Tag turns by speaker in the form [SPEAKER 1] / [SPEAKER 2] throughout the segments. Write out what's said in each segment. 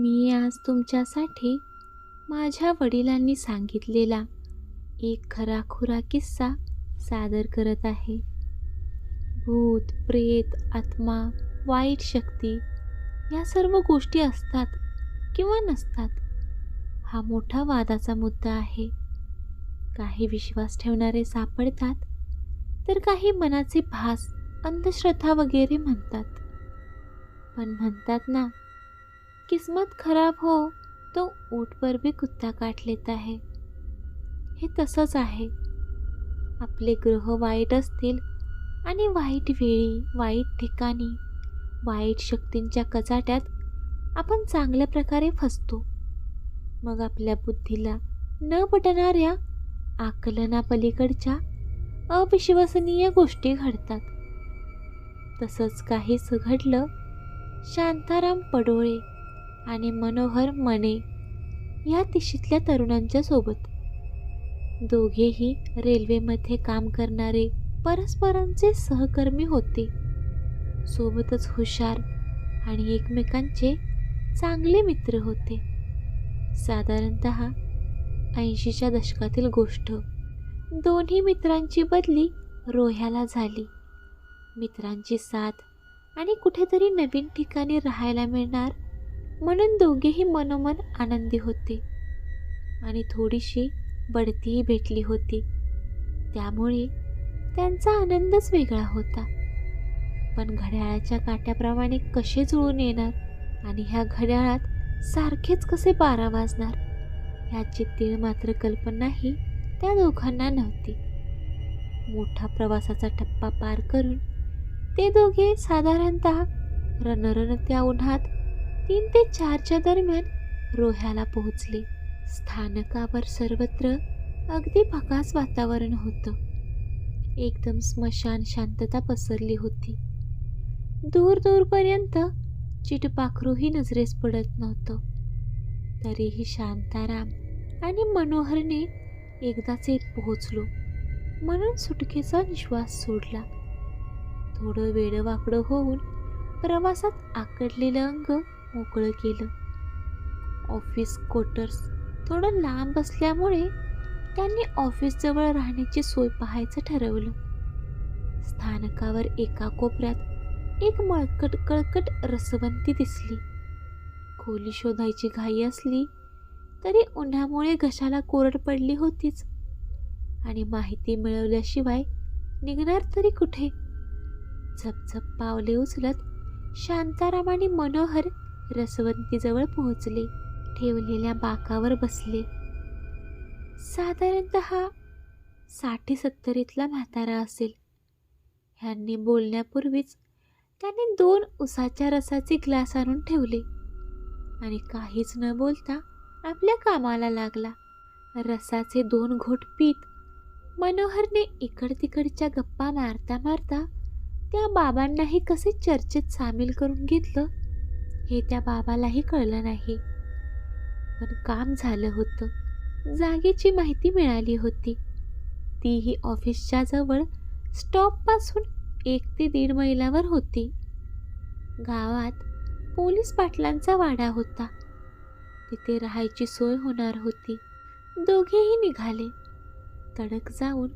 [SPEAKER 1] मी आज तुमच्यासाठी माझ्या वडिलांनी सांगितलेला एक खराखुरा किस्सा सादर करत आहे. भूत प्रेत आत्मा वाईट शक्ती या सर्व गोष्टी असतात किंवा नसतात हा मोठा वादाचा मुद्दा आहे. काही विश्वास ठेवणारे सापडतात तर काही मनाचे भास अंधश्रद्धा वगैरे म्हणतात. पण म्हणतात ना किस्मत खराब हो तो ओटवर पर भी कुत्ता काट लेता है। हे तसंच आहे। आपले ग्रह वाईट असतील आणि वाईट वेळी वाईट ठिकाणी वाईट शक्तींच्या कचाट्यात आपण चांगल्या प्रकारे फसतो. मग आपल्या बुद्धीला न पटणाऱ्या आकलनापलीकडच्या अविश्वसनीय गोष्टी घडतात. तसंच काहीच घडलं शांताराम पडोळे आणि मनोहर मने या तिशीतल्या तरुणांच्या सोबत. दोघेही रेल्वेमध्ये काम करणारे परस्परांचे सहकर्मी होते. सोबतच हुशार आणि एकमेकांचे चांगले मित्र होते. साधारणत ऐंशीच्या दशकातील गोष्ट. दोन्ही मित्रांची बदली रोह्याला झाली. मित्रांची साथ आणि कुठेतरी नवीन ठिकाणी राहायला मिळणार म्हणून दोघेही मनोमन आनंदी होते. आणि थोडीशी बढतीही भेटली होती. त्यामुळे त्यांचा आनंदच वेगळा होता. पण घड्याळाच्या काट्याप्रमाणे कसे जुळून येणार आणि ह्या घड्याळात सारखेच कसे बारा वाजणार ह्याची तीळ मात्र कल्पनाही त्या दोघांना नव्हती. मोठा प्रवासाचा टप्पा पार करून ते दोघे साधारणत रणरणत्या उन्हात तीन ते चारच्या दरम्यान रोह्याला पोहोचले. स्थानकावर सर्वत्र अगदी भकास वातावरण होतं. एकदम स्मशान शांतता पसरली होती. दूर दूरपर्यंत चिटपाखरूही नजरेस पडत नव्हतं. तरीही शांताराम आणि मनोहरने एकदाच येत पोहोचलो. म्हणून सुटकेचा निश्वास सोडला. थोडं वेडवाकडं होऊन प्रवासात आकडलेलं अंग मोकळं केलं. ऑफिस क्वार्टर्स थोडं लांब असल्यामुळे त्यांनी ऑफिसजवळ राहण्याची सोय पाहायचं ठरवलं. स्थानकावर एका कोपऱ्यात एक मळकट कळकट रसवंती दिसली. खोली शोधायची घाई असली तरी उन्हामुळे घशाला कोरड पडली होतीच. आणि माहिती मिळवल्याशिवाय निघणार तरी कुठे? झपझप पावले उचलत शांताराम आणि मनोहर रसवंतीजवळ पोहोचले. ठेवलेल्या बाकावर बसले. साधारणत साठी सत्तरीतला म्हातारा असेल. ह्यांनी बोलण्यापूर्वीच त्याने दोन उसाच्या रसाचे ग्लास आणून ठेवले. आणि काहीच न बोलता आपल्या कामाला लागला. रसाचे दोन घोट पीत मनोहरने इकड तिकडच्या गप्पा मारता मारता त्या बाबांनाही कसे चर्चेत सामील करून घेतलं? हे त्या बाबालाही कळलं नाही. पण काम झालं होतं. जागेची माहिती मिळाली होती. तीही ऑफिसच्या जवळ स्टॉपपासून एक ते दीड मैलावर होती. गावात पोलीस पाटलांचा वाडा होता. तिथे राहायची सोय होणार होती. दोघेही निघाले. तडक जाऊन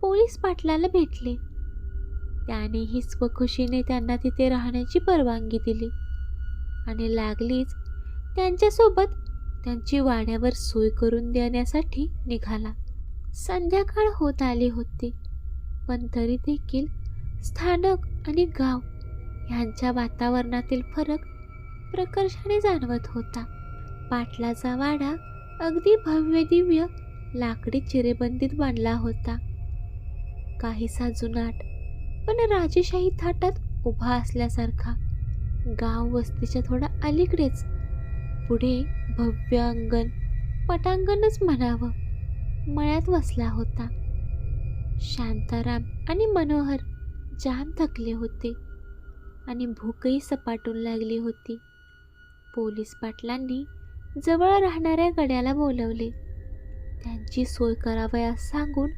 [SPEAKER 1] पोलीस पाटलाला भेटले. त्यानेही स्वखुशीने त्यांना तिथे राहण्याची परवानगी दिली. आणि लागलीच. त्यांच्यासोबत त्यांची वाड्यावर सोय करून देण्यासाठी निघाला. संध्याकाळ होत आली होती पण तरी देखील स्थानक आणि गाव ह्यांच्या वातावरणातील फरक प्रकर्षाने जाणवत होता. पाटलाचा वाडा अगदी भव्य दिव्य लाकडी चिरेबंदीत बांधला होता. काहीसा जुनाट पण राजेशाही थाटात उभा असल्यासारखा गाव वस्तीच्या थोडा अलीकडेच. पुढे भव्य अंगण पटांगणच म्हणावं. मळ्यात वसला होता. शांताराम आणि मनोहर जाम थकले होते आणि भूकही सपाटून लागली होती. पोलीस पाटलांनी जवळ राहणाऱ्या गड्याला बोलवले. त्यांची सोय करावयास सांगून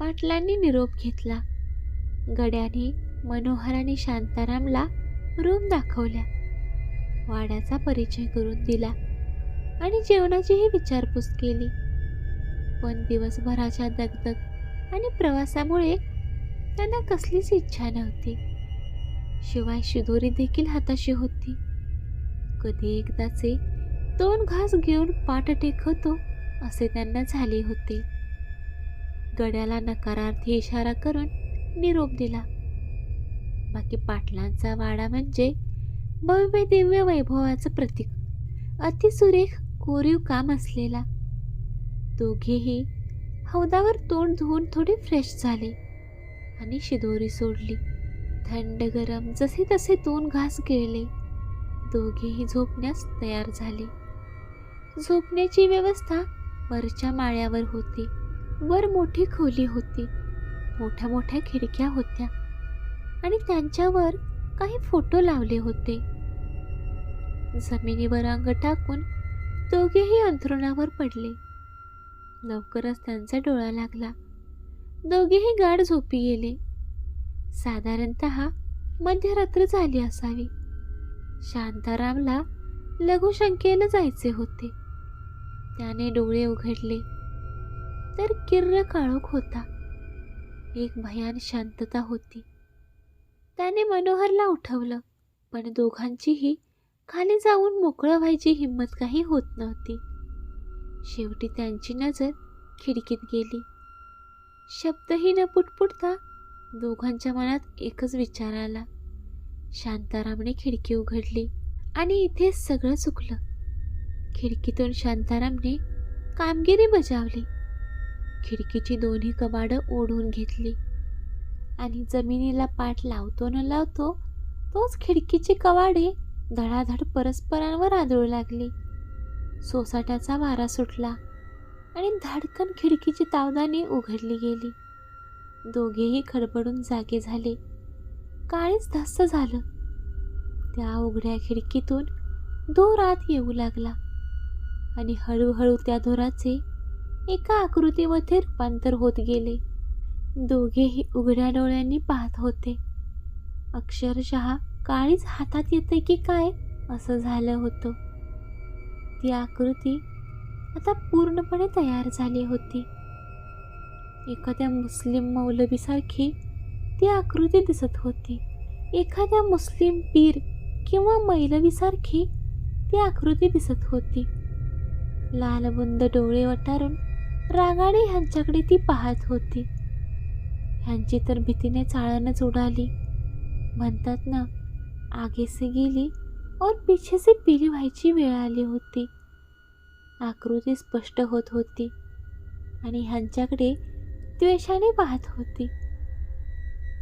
[SPEAKER 1] पाटलांनी निरोप घेतला. गड्याने मनोहर आणि शांतारामला रूम दाखवल्या वाड्याचा परिचय करून दिला आणि जेवणाचीही विचारपूस केली. पण दिवसभराच्या दगदग आणि प्रवासामुळे त्यांना कसलीच इच्छा नव्हती. शिवाय शिदोरी देखील हाताशी होती. कधी एकदाचे दोन घास घेऊन पाठ टेकवतो असे त्यांना झाले होते. गड्याला नकारार्थी इशारा करून निरोप दिला. बाकी पाटलांचा वाडा म्हणजे भव्य दिव्य वैभवाचं प्रतीक. अतिसुरेख कोरीव काम असलेला. दोघेही हौदावर तोंड धुवून थोडे फ्रेश झाले आणि शिदोरी सोडली. थंड गरम जसे तसे दोन घास गिळले. दोघेही झोपण्यास तयार झाले. झोपण्याची व्यवस्था वरच्या माळ्यावर होती. वर मोठी खोली होती. मोठ्या मोठ्या खिडक्या होत्या. आणि त्यांच्यावर काही फोटो लावले होते. जमिनीवर अंग टाकून दोघेही अंथरुणावर पडले. लवकरच त्यांचा डोळा लागला. दोघेही गाढ झोपी गेले. साधारणत मध्यरात्र झाली असावी. शांतारामला लघुशंकेला जायचे होते. त्याने डोळे उघडले. तर किर्र काळोख होता. एक भयान शांतता होती. त्याने मनोहरला उठवलं. पण दोघांचीही खाली जाऊन मोकळं व्हायची हिंमत काही होत नव्हती. शेवटी त्यांची नजर खिडकीत गेली. शब्दही न पुटपुटता दोघांच्या मनात एकच विचार आला. शांतारामने खिडकी उघडली आणि इथे सगळं चुकलं. खिडकीतून शांतारामने कामगिरी बजावली. खिडकीची दोन्ही कबाडं ओढून घेतली. आणि जमिनीला पाठ लावतो न लावतो तोच खिडकीची कवाडे धडाधड परस्परांवर आदळू लागली. सोसाट्याचा वारा सुटला आणि धाडकन खिडकीची तावदाने उघडली गेली. दोघेही खडबडून जागे झाले. काळीच धस्त झालं. त्या उघड्या खिडकीतून दोर आत येऊ लागला आणि हळूहळू त्या दोराचे एका आकृतीमध्ये रूपांतर होत गेले. दोघेही उघड्या डोळ्यांनी पाहत होते. अक्षरशः काळीच हातात येते की काय? असं झालं होतं. ती आकृती आता पूर्णपणे तयार झाली होती. एखाद्या मुस्लिम मौलवीसारखी ती आकृती दिसत होती. एखाद्या मुस्लिम पीर किंवा मैलवीसारखी ती आकृती दिसत होती. लालबुंद डोळे वटारून रागाने ह्यांच्याकडे ती पाहत होती. ह्यांची तर भीतीने चाळणच उडाली. म्हणतात ना आगे से गेली और पीछे से पिली व्हायची वेळ आली होती. आकृती स्पष्ट होत होती आणि ह्यांच्याकडे द्वेषाने पाहत होती.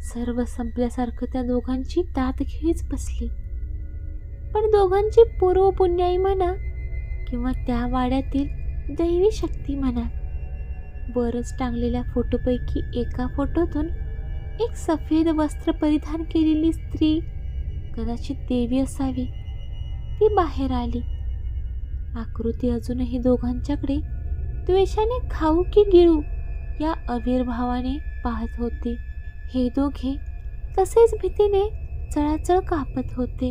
[SPEAKER 1] सर्व संपल्यासारखं त्या दोघांची दातखिळीच बसली. पण दोघांची पूर्व पुण्याई म्हणा किंवा त्या वाड्यातील दैवी शक्ती म्हणा बरंच टांगलेल्या फोटोपैकी एका फोटोतून एक सफेद वस्त्र परिधान केलेली स्त्री कदाचित देवी असावी. ती बाहेर आली. आकृती अजूनही दोघांच्याकडे द्वेषाने खाऊ की गिळू या अविर्भावाने पाहत होती. हे दोघे तसेच भीतीने चळाचळ कापत होते.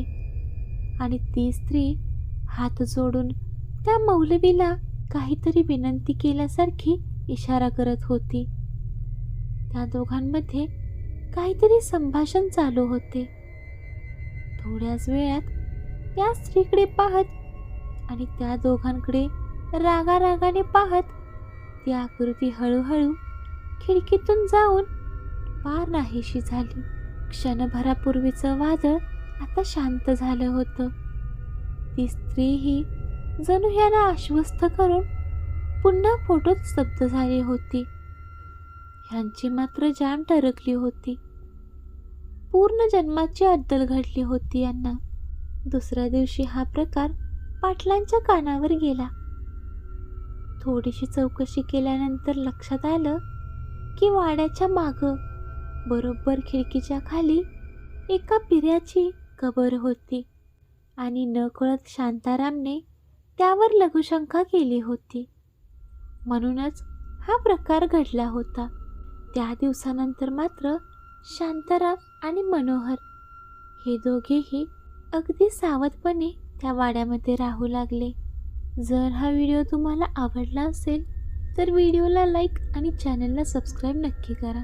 [SPEAKER 1] आणि ती स्त्री हात जोडून त्या मौलवीला काहीतरी विनंती केल्यासारखी इशारा करत होती. त्या दोघांमध्ये काहीतरी संभाषण चालू होते. थोड्याच वेळात त्या स्त्रीकडे पाहत आणि त्या दोघांकडे रागारागाने पाहत ती आकृती हळूहळू खिडकीतून जाऊन पार नाहीशी झाली. क्षणभरापूर्वीचं वादळ आता शांत झालं होतं. ती स्त्रीही जणू याला आश्वस्त करून पुन्हा फोटोत स्तब्ध झाली होती. ह्यांची मात्र जाम टरकली होती. पूर्ण जन्माची अद्दल घडली होती यांना. दुसऱ्या दिवशी हा प्रकार पाटलांच्या कानावर गेला. थोडीशी चौकशी केल्यानंतर लक्षात आलं की वाड्याच्या मागं बरोबर खिडकीच्या खाली एका पिऱ्याची कबर होती आणि नकळत शांतारामने त्यावर लघुशंका केली होती. म्हणूनच हा प्रकार घडला होता. त्या दिवसानंतर मात्र शांताराम आणि मनोहर हे दोघेही अगदी सावधपणे त्या वाड्यामध्ये राहू लागले. जर हा व्हिडिओ तुम्हाला आवडला असेल तर व्हिडिओला लाईक आणि चॅनलला सबस्क्राईब नक्की करा.